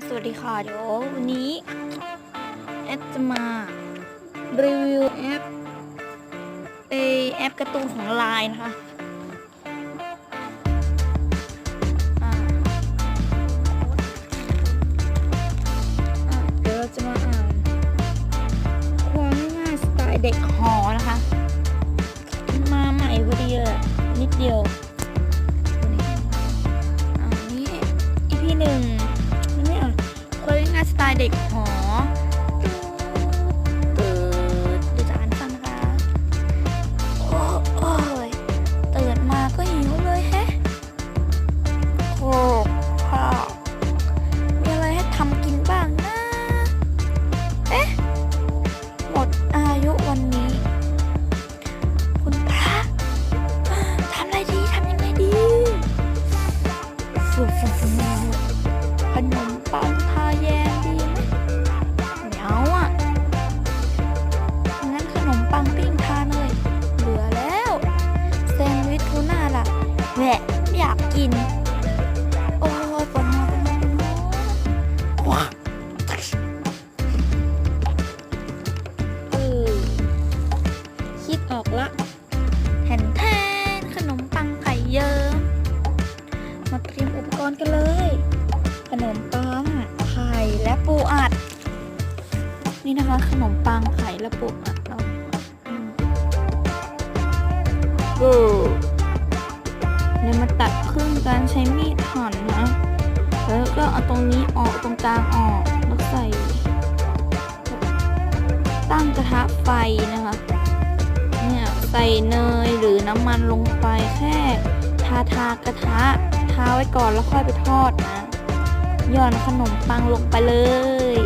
สวัสดีค่ะเดี๋ยววันนี้แอดจะมารีวิวแอปเอแอปการ์ตูนของไลน์นะคะอ่าอ่าเดี๋ยวเราจะมาอ่านความง่ายสไตล์เด็กหอนะคะ มาใหม่พอดีเลยนิดเดียวอันนี้ EP หนึ่ง สไตล์เด็กหอตืดเดี๋ยวจะอ่านฟังนะคะ โอ้โอ้ยตื่นมาก็หิวเลยแฮะโอ้พ่อมีอะไรให้ทำกินบ้างนะ เอ๊ะ หมดอายุวันนี้ คุณพระทำอะไรดีทำยังไงดี ฟูฟูฟูขนมปัง กกิน โอ้ยปวดหัวปวดหัวปวดหัวเออคิดออกละแทนแทนขนมปังไข่เยิ้มมาเตรียมอุปกรณ์กันเลย ขนมปังไข่และปูอัด นี่นะคะขนมปังไข่และปูอัดเราอืม ตัดครึ่งการใช้มีดหั่นนะ แล้วก็เอาตรงนี้ออกตรงกลางออกแล้วใส่ ตั้งกระทะไฟนะคะ เนี่ยใส่เนยหรือน้ำมันลงไปแค่ทาทากระทะทาไว้ก่อนแล้วค่อยไปทอดนะ หย่อนขนมปังลงไปเลย